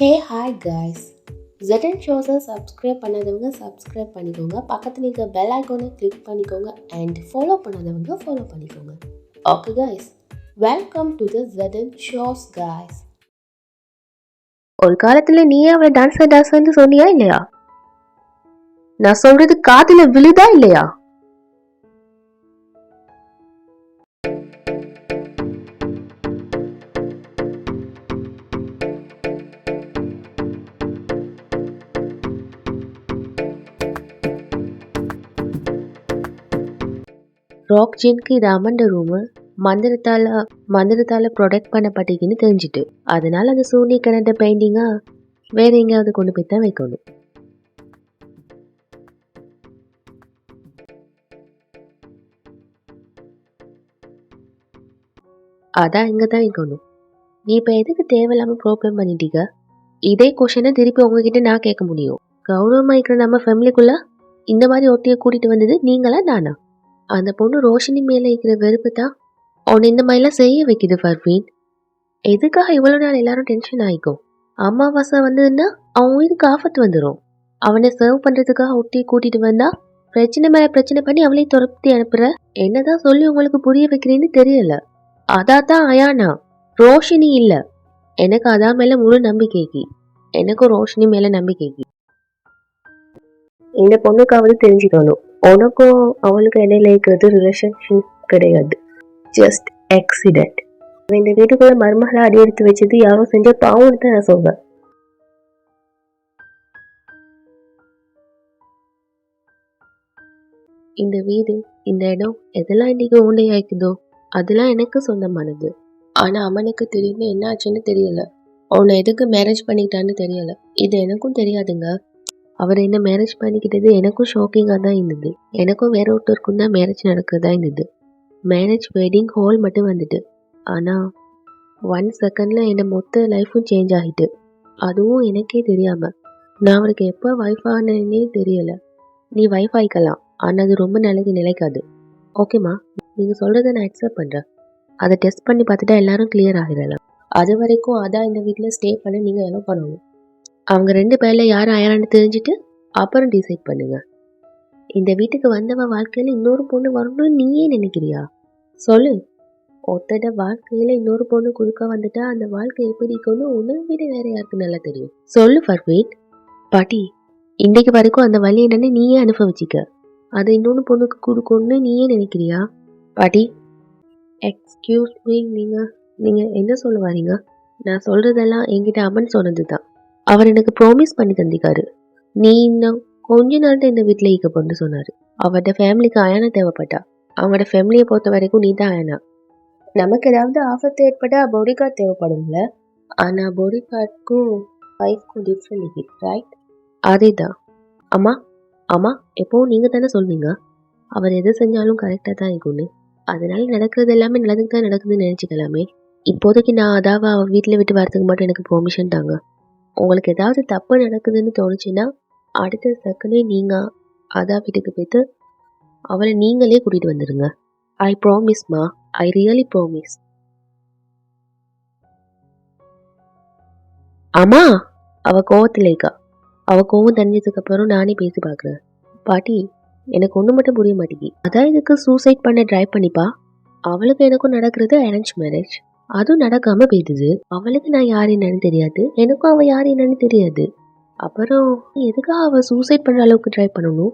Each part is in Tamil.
ஹே ஹாய் காய்ஸ் ஜெட்டன் ஷோஸை சப்ஸ்கிரைப் பண்ணாதவங்க சப்ஸ்கிரைப் பண்ணிக்கோங்க. பக்கத்தில் இருக்க பெல் ஐக்கோனை கிளிக் பண்ணிக்கோங்க அண்ட் ஃபாலோ பண்ணாதவங்க ஃபாலோ பண்ணிக்கோங்க. Okay guys welcome to the Jettan shows guys ஒரு காலத்தில் நீயே அவளை டான்ஸர் டான்ஸர்னு சொன்னியா இல்லையா? நான் சொல்றது காதில் விழுதா இல்லையா? ராக் ஜின்க்கு இது அமண்ட ரூமு மந்திரத்தால மந்திரத்தால ப்ரொடெக்ட் பண்ணப்பட்டிருக்குன்னு தெரிஞ்சுட்டு. அதனால அந்த சூனி கிணட்ட பெயிண்டிங்கா வேற எங்கேயாவது கொண்டு போய் தான் வைக்கணும். அதான் இங்கே தான் வைக்கணும். நீ இப்போ எதுக்கு தேவையில்லாமல் ப்ராப்ளம் பண்ணிட்டீங்க இதே கொஷனை திருப்பி உங்ககிட்ட நான் கேட்க முடியும். கௌரவமாக இருக்கிற நம்ம ஃபேமிலிக்குள்ள இந்த மாதிரி ஒட்டியை கூட்டிகிட்டு வந்தது நீங்களா நானா? அந்த பொண்ணு ரோஷினி மேலே இருக்கிற வெறுப்பு தான் உன்னை இந்த மாதிரிலாம் செய்ய வைக்குது ஃபர்வீன் எதுக்காக இவ்வளோ நாள் எல்லாரும் டென்ஷன் ஆகிக்கும் அமாவாசை வந்ததுன்னா அவன் உயிருக்கு ஆபத்து வந்துடும் அவனை சர்வ் பண்ணுறதுக்காக ஒட்டி கூட்டிட்டு வந்தா பிரச்சனை மேலே பிரச்சனை பண்ணி அவளை துரத்தி அனுப்புற? என்னதான் சொல்லி உங்களுக்கு புரிய வைக்கிறேன்னு தெரியல. அதான் அயானா. ரோஷினி இல்லை. எனக்கு அதான் மேலே முழு நம்பிக்கைக்கு. எனக்கும் ரோஷினி மேலே நம்பிக்கைக்கு. இந்த பொண்ணுக்காவது தெரிஞ்சுக்கணும். உனக்கும் அவளுக்கு இடையில இருக்கிறது ரிலேஷன்ஷிப் கிடையாது. ஜஸ்ட் ஆக்சிடென்ட் இந்த வீட்டுக்குள்ள மர்மகளை அடி எடுத்து வச்சது யாரும் செஞ்ச பாவம்னு தான் நான் சொல்வேன் இந்த வீடு இந்த இடம் எதெல்லாம் இன்னைக்கு ஊண்டையாய்க்குதோ அதெல்லாம் எனக்கு சொந்தமானது. ஆனா அவனுக்கு திடீர்னு என்ன ஆச்சுன்னு தெரியல. அவனை எதுக்கு மேரேஜ் பண்ணிக்கிட்டான்னு தெரியல. இது எனக்கும் தெரியாதுங்க. அவர் என்ன மேரேஜ் பண்ணிக்கிட்டது? எனக்கும் ஷாக்கிங்காக தான் இருந்தது. எனக்கும் வேற ஒருத்தருக்கும் தான் மேரேஜ் நடக்கிறதா இருந்தது. மேரேஜ் வெட்டிங் ஹால் மட்டும் வந்துட்டு. ஆனால் ஒன் செகண்டில் என்னை மொத்த லைஃப்பும் சேஞ்ச் ஆகிட்டு. அதுவும் எனக்கே தெரியாமல் நான் அவருக்கு எப்போ வைஃப் ஆனேன்னே தெரியல. நீ வைஃப் ஆகிக்கலாம் ஆனால் அது ரொம்ப நாளைக்கு நிலைக்காது. ஓகேம்மா நீங்கள் சொல்கிறத நான் அக்செப்ட் பண்ணுறேன் அதை டெஸ்ட் பண்ணி பார்த்துட்டா எல்லாரும் கிளியர் ஆகிடலாம். அது வரைக்கும் அதான் இந்த வீட்டில் ஸ்டே பண்ண நீங்கள் எல்லாம் பண்ணணும். அவங்க ரெண்டு பேரில் யார் ஆயாரான்னு தெரிஞ்சுட்டு அப்புறம் டிசைட் பண்ணுங்க. இந்த வீட்டுக்கு வந்தவ வாழ்க்கையில் இன்னொரு பொண்ணு வரணும்னு நீயே நினைக்கிறியா? சொல்லு. ஒருத்தட வாழ்க்கையில் இன்னொரு பொண்ணு குறுக்க வந்துட்டா அந்த வாழ்க்கை எப்படி இருக்கும்னு உன்னை விட வேற யாருக்கு நல்லா தெரியும்? சொல்லு ஃபர்வீட் பாட்டி இன்னைக்கு வரைக்கும் அந்த வழி என்னன்னு நீயே அனுபவிச்சிக்க. அதை இன்னொன்று பொண்ணுக்கு கொடுக்கணும்னு நீயே நினைக்கிறியா? பாட்டி எக்ஸ்கியூஸ் மீ நீங்கள் நீங்கள் என்ன சொல்ல வரீங்க நான் சொல்கிறதெல்லாம் என்கிட்ட அம்மன் சொன்னது தான் அவர் எனக்கு ப்ராமிஸ் பண்ணி தந்திக்காரு நீ இன்னும் கொஞ்ச நாள் தான் இந்த வீட்டில் ஈக்க பொண்ணு சொன்னாரு. அவரோட ஃபேமிலிக்கு அயானா தேவைப்பட்டா? அவங்களோட ஃபேமிலியை பொறுத்த வரைக்கும் நீ தான் அயானா? நமக்கு ஏதாவது ஆபத்து ஏற்பட்டா பாடி கார்டு தேவைப்படும்ல? ஆனா பாடி கார்டுக்கும் ஒய்ஃப்க்கும் டிஃப்ரெண்ட் ரைட் அதே தான் அம்மா அம்மா எப்போவும் நீங்க தானே சொல்வீங்க? அவர் எது செஞ்சாலும் கரெக்டாக தான் இருக்கும்னு. அதனால நடக்கிறது எல்லாமே நல்லதுக்கு தான் நடக்குதுன்னு நினச்சிக்கலாமே. இப்போதைக்கு நான் அதாவது அவள் வீட்டில் விட்டு வரதுக்கு மட்டும் எனக்கு பெர்மிஷன் தாங்க. உங்களுக்கு ஏதாவது தப்பு நடக்குதுன்னு தோணுச்சுன்னா அடுத்த செகண்டே நீங்கள் அதா வீட்டுக்கு போய்த்து அவளை நீங்களே கூட்டிகிட்டு வந்துடுங்க ஐ ப்ராமிஸ்மா ஐ ரியலி ப்ராமிஸ் அம்மா! அவ கோவத்தில் இருக்கா. அவ கோவம் தணிஞ்சதுக்கு அப்புறம் நானே பேசி பார்க்குறேன். பாட்டி எனக்கு ஒன்று மட்டும் புரிய மாட்டேங்கி அதான் இதுக்கு சூசைட் பண்ண ட்ரை பண்ணிப்பா. அவளுக்கு எனக்கும் நடக்கிறது அரேஞ்ச் மேரேஜ் அதுவும் நடக்காம போயிடுது அவளுக்கு நான் யார் என்னன்னு தெரியாது. எனக்கும் அவ யார் என்னன்னு தெரியாது. அப்புறம் எதுக்காக அவ சூசைட் பண்ற அளவுக்கு ட்ரை பண்ணணும்?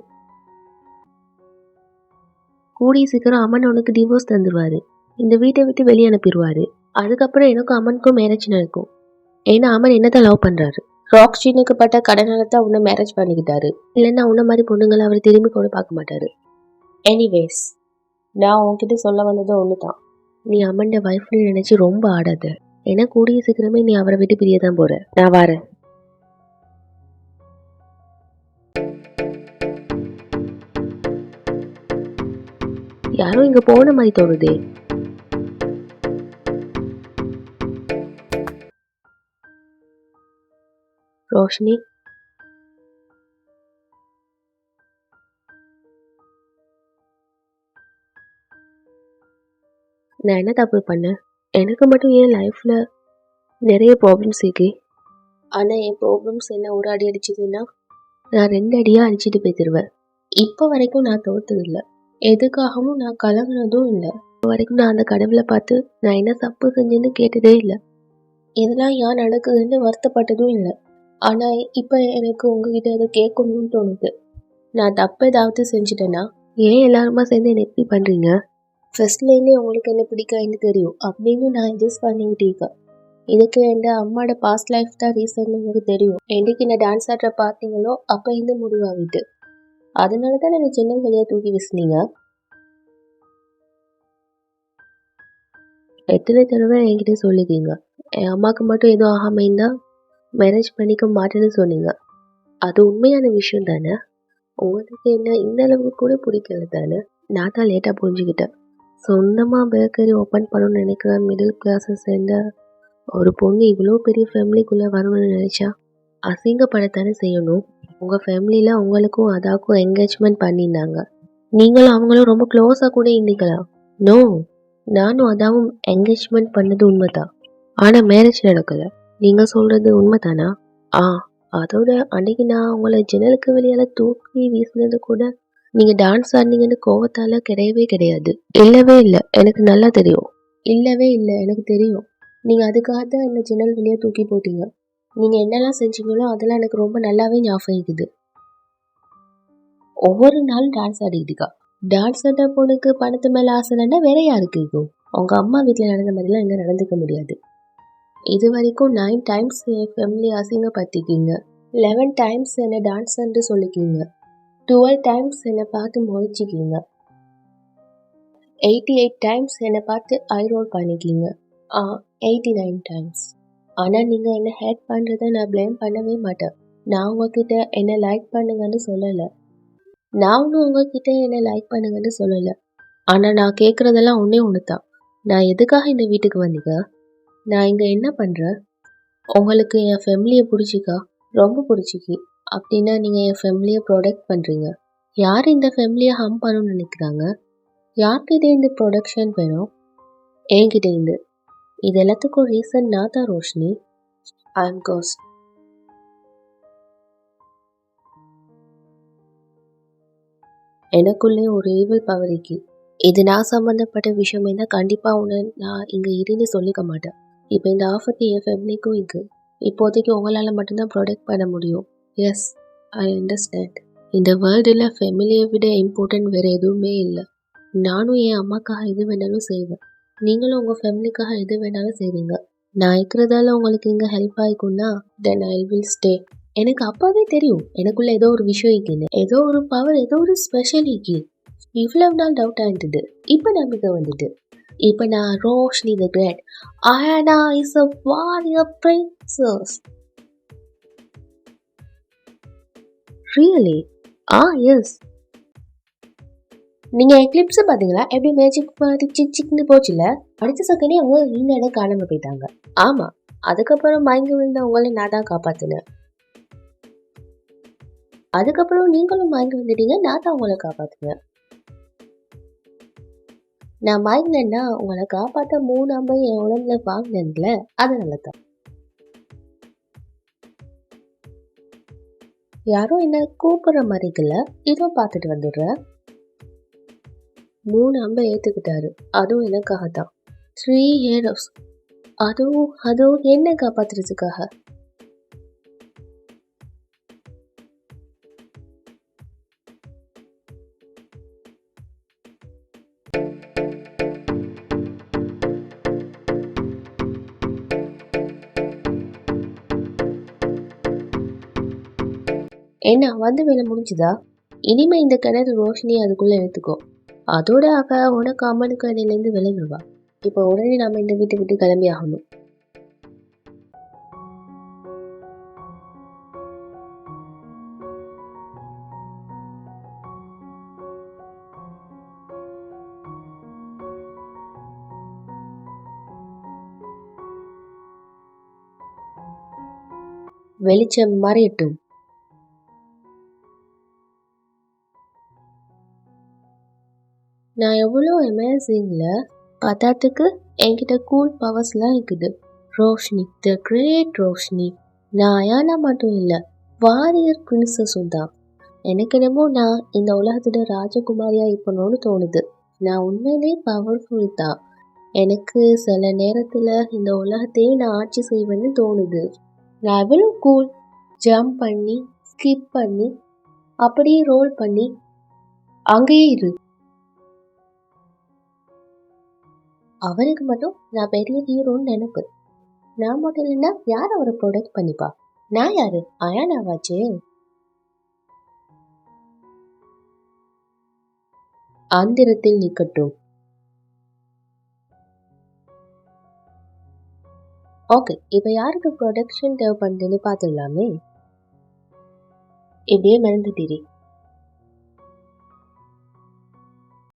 கூடிய சீக்கிரம் அம்மன் உனக்கு டிவோர்ஸ் தந்துருவாரு. இந்த வீட்டை விட்டு வெளியே அனுப்பிடுவாரு அதுக்கப்புறம் எனக்கும் அம்மனுக்கும் மேரேஜ் நடக்கும். ஏன்னா அம்மன் என்னதான் லவ் பண்றாரு? ராக்ஷீனுக்கு பட்ட கடனால தான் உன்னை மேரேஜ் பண்ணிக்கிட்டாரு. இல்லைன்னா உன்ன மாதிரி பொண்ணுங்களை அவர் திரும்பி கூட பார்க்க மாட்டாரு. எனிவேஸ் நான் உன்கிட்ட சொல்ல வந்தது ஒன்று தான் நீ அம்மன் வைஃப்னு நினைச்சு ரொம்ப ஆடாது. ஏன்னா கூடிய சீக்கிரமே நீ அவரை விட்டு பிரிய தான் போற. நான் வரேன். யாரும் இங்க போன மாதிரி தோணுதே. ரோஷினி நான் என்ன தப்பு பண்ணேன்? எனக்கு மட்டும் ஏன் லைஃப்பில் நிறைய ப்ராப்ளம்ஸ் இருக்கு. ஆனால் என் ப்ராப்ளம்ஸ் என்ன ஒரு அடி அடிச்சதுன்னா நான் ரெண்டு அடியாக அடிச்சுட்டு போய்த்திருவேன் இப்போ வரைக்கும் நான் தோத்ததில்லை. எதுக்காகவும் நான் கலங்கினதும் இல்லை. இப்போ வரைக்கும் நான் அந்த கடவுளை பார்த்து நான் என்ன தப்பு செஞ்சேன்னு கேட்டதே இல்லை. இதெல்லாம் ஏன் நடக்குதுன்னு வருத்தப்பட்டதும் இல்லை. ஆனால் இப்போ எனக்கு உங்ககிட்ட அதை கேட்கணும்னு தோணுது. நான் தப்பு ஏதாவது செஞ்சுட்டேன்னா ஏன் எல்லாருமா சேர்ந்து என்னை எப்படி பண்ணுறீங்க ஃபர்ஸ்ட்லேருந்தே உங்களுக்கு என்ன பிடிக்காதுன்னு தெரியும். அப்படின்னு நான் அட்ஜஸ்ட் பண்ணிக்கிட்டிருக்கேன் இதுக்கு எந்த அம்மாவோட பாஸ்ட் லைஃப் தான் ரீசன் உங்களுக்கு தெரியும். என்றைக்கு நான் டான்ஸ் ஆடுற பார்த்தீங்களோ அப்போ இருந்து முடிவாகிட்டு. அதனால தான் நான் சின்ன வெளியே தூக்கி வீசுனீங்க. எத்தனை தடவை என்கிட்ட சொல்லிக்கீங்க என் அம்மாவுக்கு மட்டும் எதுவும் ஆகாம இருந்தால் மேரேஜ் பண்ணிக்க மாட்டேன்னு சொன்னீங்க. அது உண்மையான விஷயம் தானே? உங்களுக்கு என்ன இந்த அளவுக்கு கூட பிடிக்கல தானே? நான் தான் லேட்டாக புரிஞ்சுக்கிட்டேன். சொந்தமாக பேக்கரி ஓப்பன் பண்ணணும்னு நினைக்கிற மிடில் கிளாஸை சேர்ந்த ஒரு பொண்ணு இவ்வளோ பெரிய ஃபேமிலிக்குள்ளே வரணும்னு நினச்சா அசிங்கப்படத்தானே செய்யணும். உங்கள் ஃபேமிலியில் உங்களுக்கும் அதாக்கும் என்கேஜ்மெண்ட் பண்ணியிருந்தாங்க. நீங்களும் அவங்களும் ரொம்ப க்ளோஸாக கூட இருந்திக்கலாம் நோ நானும் அதாவும் என்கேஜ்மெண்ட் பண்ணது உண்மைதான். ஆனால் மேரேஜ் நடக்கலை. நீங்கள் சொல்கிறது உண்மைதானா? ஆ அதோட அன்னைக்கு நான் உங்களை ஜன்னலுக்கு வெளியால் தூக்கி வீசினது கூட நீங்கள் டான்ஸ் ஆடினீங்கன்னு கோவத்தால் கிடையவே கிடையாது. இல்லவே இல்லை. எனக்கு நல்லா தெரியும். இல்லவே இல்லை. எனக்கு தெரியும். நீங்கள் அதுக்காக தான் என்னை ஜன்னல் வழியாக தூக்கி போட்டீங்க. நீங்கள் என்னெல்லாம் செஞ்சீங்களோ அதெல்லாம் எனக்கு ரொம்ப நல்லாவே ஞாபகம் இருக்குது ஒவ்வொரு நாளும் டான்ஸ் ஆடிக்கிட்டுக்கா டான்ஸ் ஆடுற பொண்ணுக்கு பணத்து மேலே ஆசைன்னா வேற யாருக்கு இருக்கும் அவங்க அம்மா வீட்டில் நடந்த மாதிரிலாம் இங்கே நடந்துக்க முடியாது. இது வரைக்கும் நைன் டைம்ஸ் என் ஃபேமிலி அசிங்கப்படுத்திக்கிங்க லெவன் டைம்ஸ் என்னை டான்ஸ் சொல்லிக்கிங்க டுவெல் டைம்ஸ் என்னை பார்த்து முழிச்சிக்கிங்க. எயிட்டி எயிட் டைம்ஸ் என்னை பார்த்து ஐ ரோல் பண்ணிக்கிங்க. ஆ எயிட்டி நைன் டைம்ஸ் ஆனால் நீங்கள் என்னை ஹேட் பண்ணுறத நான் ப்ளேம் பண்ணவே மாட்டேன். நான் உங்ககிட்ட என்னை லைக் பண்ணுங்கன்னு சொல்லலை. நானும் உங்ககிட்ட என்னை லைக் பண்ணுங்கன்னு சொல்லலை. ஆனால் நான் கேட்குறதெல்லாம் ஒன்றே ஒன்று தான் நான் எதுக்காக இந்த வீட்டுக்கு வந்தீங்க? நான் இங்கே என்ன பண்ணுறேன் உங்களுக்கு என் ஃபேமிலியை பிடிச்சிக்கா? ரொம்ப பிடிச்சிக்கி. அப்படின்னா நீங்கள் என் ஃபேமிலியை ப்ரொடெக்ட் பண்ணுறீங்க யார் இந்த ஃபேமிலியை ஹம் பண்ணணும்னு நினைக்கிறாங்க? யார்கிட்ட இந்த ப்ரொடக்ஷன் வேணும்? என்கிட்ட இருந்து. இது எல்லாத்துக்கும் ரீசன் நான் தான் ரோஷினி. ஐ எம் கோஸ்ட் எனக்குள்ளே ஒரு ஈவில் பவரிக்கு இது நான் சம்மந்தப்பட்ட விஷயமே தான் கண்டிப்பாக உன்னை நான் இங்கே இருந்து சொல்லிக்க மாட்டேன். இப்போ இந்த ஆஃபர் என் ஃபேமிலிக்கும் இருக்கு. இப்போதைக்கு உங்களால் மட்டும்தான் ப்ரொடெக்ட் பண்ண முடியும். எஸ் ஐ அண்டர்ஸ்டாண்ட் இந்த வேர்ல்டில் ஃபேமிலியை விட இம்பார்ட்டன்ட் வேறு எதுவுமே இல்லை. நானும் என் அம்மாக்காக எது வேணாலும் செய்வேன். நீங்களும் உங்கள் ஃபேமிலிக்காக எது வேணாலும் செய்வீங்க நான் இருக்கிறதால உங்களுக்கு இங்கே ஹெல்ப் ஆகிக்கும்னா தென் ஐ வில் ஸ்டே எனக்கு அப்பாவே தெரியும். எனக்குள்ள ஏதோ ஒரு விஷயம் இருக்குன்னு. ஏதோ ஒரு பவர் ஏதோ ஒரு ஸ்பெஷல் இருக்கு. இவ்வளவு நாள் டவுட் ஆயிருந்தது இப்போ நம்பிக்கை வந்துட்டு. இப்போ நான் ரோஷினி த கிரேட் ஆனா is a warrior princess really ah yes நீங்கள் எக்லிப்ஸை பார்த்தீங்களா? எப்படி மேஜிக் மாதிரி சிக் சிக்னு போச்சுல அடுத்த செகண்டே அவங்க இந்த இடம் காணாமல் போயிட்டாங்க. ஆமாம் அதுக்கப்புறம் மயங்கி விழுந்த உங்களை நான் தான் காப்பாற்றினேன் அதுக்கப்புறம் நீங்களும் மயங்கி வந்துட்டீங்க நான் தான் உங்களை காப்பாற்றினேன் நான் மயங்கினேன்னா உங்களை காப்பாற்ற மூணு அம்பை என் உடம்புல வாங்கினேன்ல அதனால தான். யாரோ என்ன கூப்பிடுற மாதிரி இருக்குல்ல? இதோ பார்த்துட்டு வந்துடுறேன். மூணு அம்பை ஏற்றுக்கிட்டாரு அதுவும் எனக்காக தான் த்ரீ ஹேரோஸ் அதுவும் அதுவும் என்ன காப்பாத்துறதுக்காக. என்ன வந்து வேலை முடிஞ்சுதா? இனிமே இந்த கிணறு ரோஷினி அதுக்குள்ள எடுத்துக்கோ. அதோட அவ உனக்கு அம்மனுக்கு இடையிலேருந்து விலகிடுவா. இப்போ உடனே நாம இந்த வீட்டை விட்டு கிளம்பி ஆகணும். வெளிச்சம் மறையட்டும். நான் எவ்வளோ அமேசிங்கில் பத்தாத்துக்கு என்கிட்ட கூல் பவர்ஸ்லாம் இருக்குது. Roshini the great Roshini. நான் அயானா மட்டும் இல்லை வாரியர் பிரின்சஸும் தான். எனக்கு என்னமோ நான் இந்த உலகத்தோட ராஜகுமாரியாக இருக்கணும்னு தோணுது. நான் உண்மையிலே பவர்ஃபுல் தான். எனக்கு சில நேரத்தில் இந்த உலகத்தையே நான் ஆட்சி செய்வேன்னு தோணுது. நான் எவ்வளோ கூல் ஜம்ப் பண்ணி ஸ்கிப் பண்ணி அப்படியே ரோல் பண்ணி அங்கேயே இரு. அவருக்கு மட்டும் நான் பெரிய ஹீரோன்னு நினைப்பு. நான் மட்டும் இல்லைன்னா யார் அவரை ப்ரொடெக்ட் பண்ணிப்பா? நான் யாரு? அயானாவாச்சு. ஆந்திரத்தில் நிக்கட்டும். ஓகே இப்போ யாருக்கு ப்ரொடக்ஷன் தேவைப்படுதுன்னு பார்த்துடலாமே. இப்படியே மறந்துட்டீரி